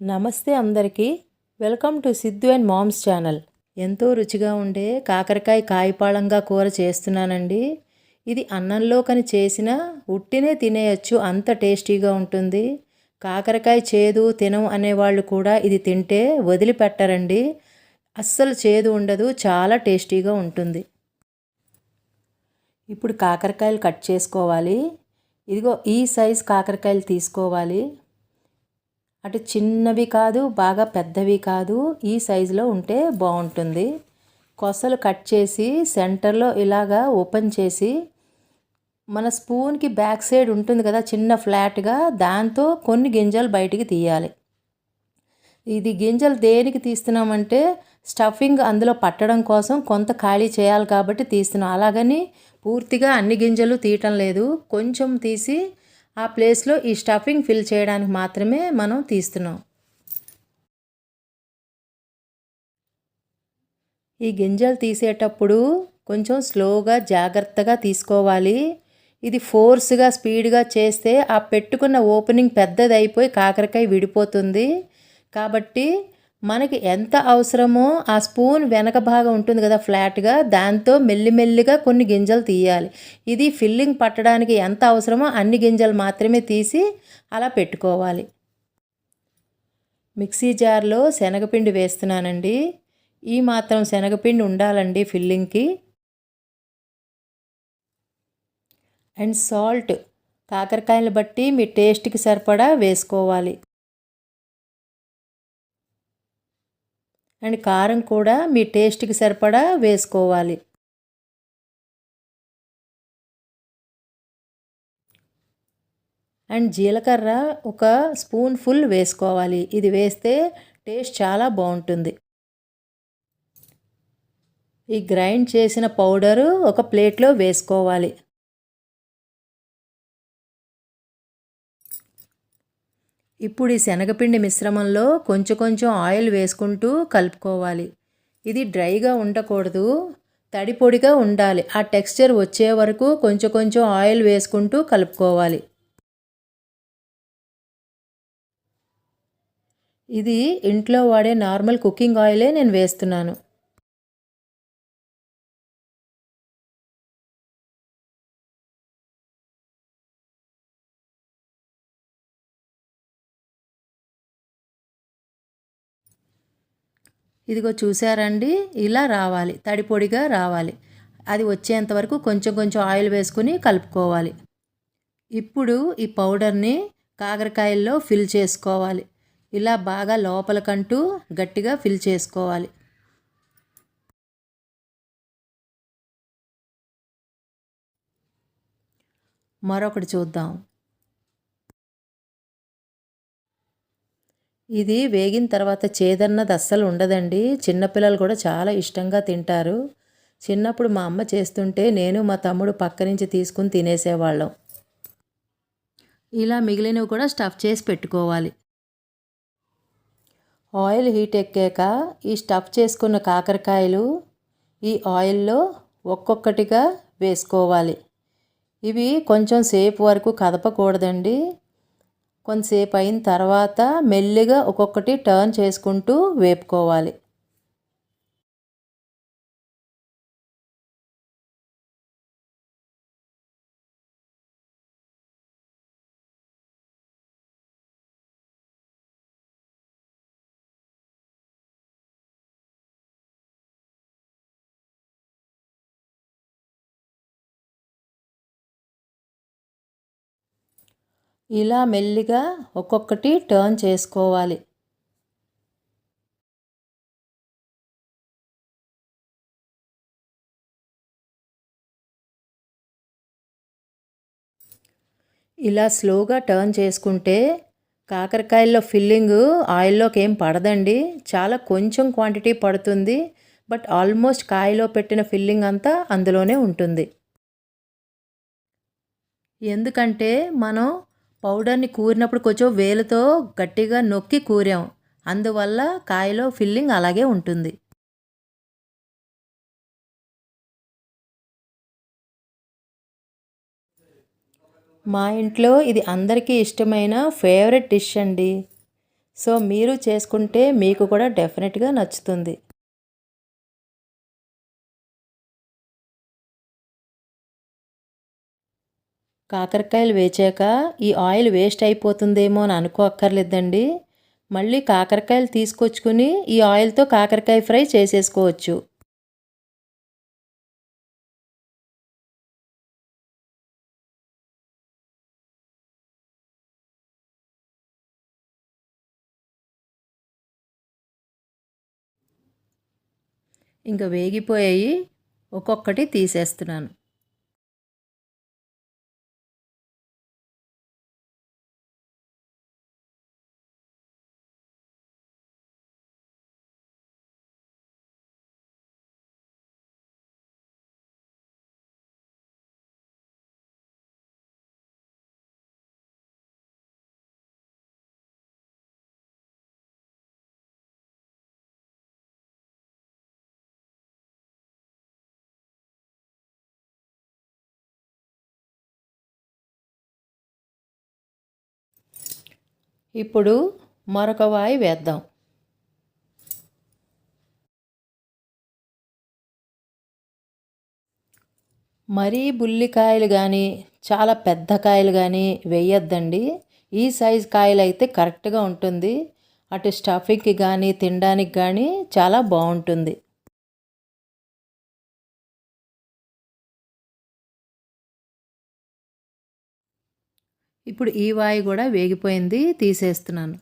నమస్తే అందరికీ. Welcome to Siddhu and moms channel. ఎంతో రుచిగా ఉండే కాకరకాయ కాయపాళంగా కూర చేస్తున్నానండి. ఇది అన్నంలో కని చేసిన ఉట్టినే తినేయచ్చు అంత టేస్టీగా ఉంటుంది. కాకరకాయ చేదు తినం అనేవాళ్ళు కూడా ఇది తింటే వదిలిపెట్టరండి. అస్సలు చేదు ఉండదు చాలా టేస్టీగా ఉంటుంది. ఇప్పుడు కాకరకాయలు కట్ చేసుకోవాలి. ఇదిగో ఈ సైజ్ కాకరకాయలు తీసుకోవాలి. అటు చిన్నవి కాదు బాగా పెద్దవి కాదు ఈ సైజులో ఉంటే బాగుంటుంది. కొసలు కట్ చేసి సెంటర్లో ఇలాగా ఓపెన్ చేసి మన స్పూన్కి బ్యాక్ సైడ్ ఉంటుంది కదా చిన్న ఫ్లాట్గా దాంతో కొన్ని గింజలు బయటికి తీయాలి. ఇది గింజలు దేనికి తీస్తున్నామంటే స్టఫింగ్ అందులో పట్టడం కోసం కొంత ఖాళీ చేయాలి కాబట్టి తీస్తున్నాం. అలాగని పూర్తిగా అన్ని గింజలు తీయటం లేదు. కొంచెం తీసి ఆ ప్లేస్లో ఈ స్టఫింగ్ ఫిల్ చేయడానికి మాత్రమే మనం తీస్తున్నాం. ఈ గింజలు తీసేటప్పుడు కొంచెం స్లోగా జాగ్రత్తగా తీసుకోవాలి. ఇది ఫోర్స్గా స్పీడ్గా చేస్తే ఆ పెట్టుకున్న ఓపెనింగ్ పెద్దది అయిపోయి కాకరకాయ విడిపోతుంది. కాబట్టి మనకి ఎంత అవసరమో ఆ స్పూన్ వెనక భాగం ఉంటుంది కదా ఫ్లాట్గా దాంతో మెల్లిమెల్లిగా కొన్ని గింజలు తీయాలి. ఇది ఫిల్లింగ్ పట్టడానికి ఎంత అవసరమో అన్ని గింజలు మాత్రమే తీసి అలా పెట్టుకోవాలి. మిక్సీ జార్లో శనగపిండి వేస్తున్నానండి. ఈ మాత్రం శనగపిండి ఉండాలండి ఫిల్లింగ్కి. అండ్ సాల్ట్ కాకరకాయలు బట్టి మీ టేస్ట్కి సరిపడా వేసుకోవాలి. అండ్ కారం కూడా మీ టేస్ట్కి సరిపడా వేసుకోవాలి. అండ్ జీలకర్ర ఒక స్పూన్ ఫుల్ వేసుకోవాలి. ఇది వేస్తే టేస్ట్ చాలా బాగుంటుంది. ఈ గ్రైండ్ చేసిన పౌడరు ఒక ప్లేట్లో వేసుకోవాలి. ఇప్పుడు ఈ శనగపిండి మిశ్రమంలో కొంచెం కొంచెం ఆయిల్ వేసుకుంటూ కలుపుకోవాలి. ఇది డ్రైగా ఉండకూడదు. తడి పొడిగా ఉండాలి. ఆ టెక్స్చర్ వచ్చే వరకు కొంచెం కొంచెం ఆయిల్ వేసుకుంటూ కలుపుకోవాలి. ఇది ఇంట్లో వాడే నార్మల్ కుకింగ్ ఆయిలే నేను వేస్తున్నాను. ఇదిగో చూసారండి ఇలా రావాలి తడిపొడిగా రావాలి. అది వచ్చేంత వరకు కొంచెం కొంచెం ఆయిల్ వేసుకుని కలుపుకోవాలి. ఇప్పుడు ఈ పౌడర్ని కాకరకాయల్లో ఫిల్ చేసుకోవాలి. ఇలా బాగా లోపలకంటూ గట్టిగా ఫిల్ చేసుకోవాలి. మరొకటి చూద్దాం. ఇది వేగిన తర్వాత చేదన్నది అస్సలు ఉండదండి. చిన్నపిల్లలు కూడా చాలా ఇష్టంగా తింటారు. చిన్నప్పుడు మా అమ్మ చేస్తుంటే నేను మా తమ్ముడు పక్క నుంచి తీసుకుని తినేసేవాళ్ళం. ఇలా మిగిలినవి కూడా స్టఫ్ చేసి పెట్టుకోవాలి. ఆయిల్ హీట్ ఎక్కాక ఈ స్టఫ్ చేసుకున్న కాకరకాయలు ఈ ఆయిల్లో ఒక్కొక్కటిగా వేసుకోవాలి. ఇవి కొంచెం సేపు వరకు కదపకూడదండి. కొంతసేపు అయిన తర్వాత మెల్లిగా ఒక్కొక్కటి టర్న్ చేసుకుంటూ వేపుకోవాలి. ఇలా మెల్లిగా ఒక్కొక్కటి టర్న్ చేసుకోవాలి. ఇలా స్లోగా టర్న్ చేసుకుంటే కాకరకాయల్లో ఫిల్లింగ్ ఆయిల్లోకి ఏం పడదండి. చాలా కొంచెం క్వాంటిటీ పడుతుంది. బట్ ఆల్మోస్ట్ కాయలో పెట్టిన ఫిల్లింగ్ అంతా అందులోనే ఉంటుంది. ఎందుకంటే మనం పౌడర్ని కూరినప్పుడు కొంచెం వేలుతో గట్టిగా నొక్కి కూరాం. అందువల్ల కాయలో ఫిల్లింగ్ అలాగే ఉంటుంది. మా ఇంట్లో ఇది అందరికీ ఇష్టమైన ఫేవరెట్ డిష్ అండి. సో మీరు చేసుకుంటే మీకు కూడా డెఫినెట్గా నచ్చుతుంది. కాకరకాయలు వేచాక ఈ ఆయిల్ వేస్ట్ అయిపోతుందేమో అని అనుకోక్కర్లేదండి. మళ్ళీ కాకరకాయలు తీసుకొచ్చుకుని ఈ ఆయిల్తో కాకరకాయ ఫ్రై చేసేసుకోవచ్చు. ఇంకా వేగిపోయాయి. ఒక్కొక్కటి తీసేస్తున్నాను. ఇప్పుడు మరొక వాయి వేద్దాం. మరీ బుల్లికాయలు కానీ చాలా పెద్ద కాయలు కానీ వేయొద్దండి. ఈ సైజ్ కాయలు అయితే కరెక్ట్గా ఉంటుంది. అటు స్టఫింగ్కి కానీ తినడానికి కానీ చాలా బాగుంటుంది ఇప్పుడు ఈ వాయి కూడా వేగిపోయింది తీసేస్తున్నాను.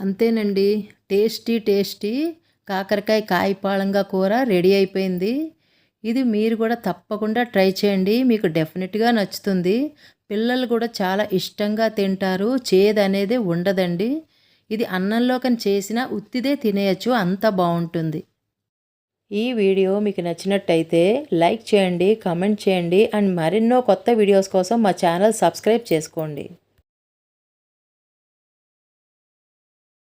అంతేనండి. టేస్టీ టేస్టీ కాకరకాయ కాయపాళంగా కూర రెడీ అయిపోయింది. ఇది మీరు కూడా తప్పకుండా ట్రై చేయండి. మీకు డెఫినెట్గా నచ్చుతుంది. పిల్లలు కూడా చాలా ఇష్టంగా తింటారు. చేదు అనేది ఉండదండి. ఇది అన్నంలోకని చేసిన ఉత్తిదే తినేయచ్చు. అంత బాగుంటుంది. ఈ వీడియో మీకు నచ్చినట్టయితే లైక్ చేయండి కమెంట్ చేయండి అండ్ మరెన్నో కొత్త వీడియోస్ కోసం మా ఛానల్ సబ్స్క్రైబ్ చేసుకోండి.